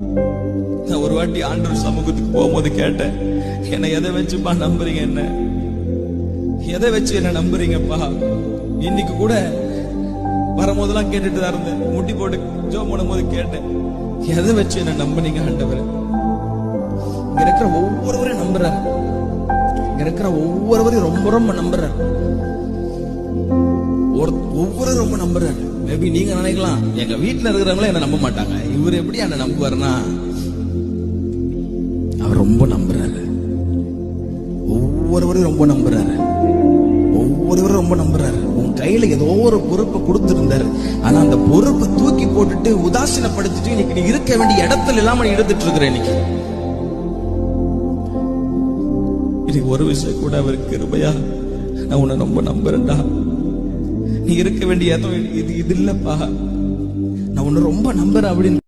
நான் ஒரு வாட்டி ஆண்டவர் சமூகத்துக்கு போகும்போது கேட்டேன் என்னை எதை வச்சுப்பா நம்புறீங்க என்ன? எதை வச்சு என்ன நம்புறீங்கப்பா? இன்னைக்கு கூட வரும்போதெல்லாம் கேட்டுட்டு தான் இருந்தேன். முட்டி போட்டு ஜோ போது கேட்டேன் எதை வச்சு என்ன நம்புனீங்க ஆண்டவர்? இங்க இருக்கிற ஒவ்வொருவரையும் நம்புறாரு. இங்க இருக்கிற ஒவ்வொருவரையும் ரொம்ப ரொம்ப நம்புறாரு. ஒரு ஒவ்வொருவரும் ரொம்ப நம்புறாரு மேபி நீங்க நினைக்கலாம் எங்க வீட்டுல இருக்கிறவங்களே என்ன நம்ப மாட்டாங்க. இவர் எப்படி என்ன நம்புவாருன்னா அவர் ரொம்ப நம்புறாரு. ஒவ்வொருவரையும் ரொம்ப நம்புறாரு. ஒவ்வொருவரும் ரொம்ப நம்புறாரு. உன் கையில ஏதோ ஒரு பொறுப்பை கொடுத்திருந்தாரு. ஆனா அந்த பொறுப்பை தூக்கி போட்டுட்டு உதாசீனப்படுத்திட்டு இன்னைக்கு நீ இருக்க வேண்டிய இடத்துல இல்லாம நீ எடுத்துட்டு இருக்கிற இன்னைக்கு. இன்னைக்கு ஒரு விஷயம் கூட அவருக்கு கிருபையா நான் உன்னை ரொம்ப நம்புறேன்டா. நீ இருக்க வேண்டிய இது இது இல்லப்பா. நான் உன்னை ரொம்ப நம்புறேன் அப்படின்னு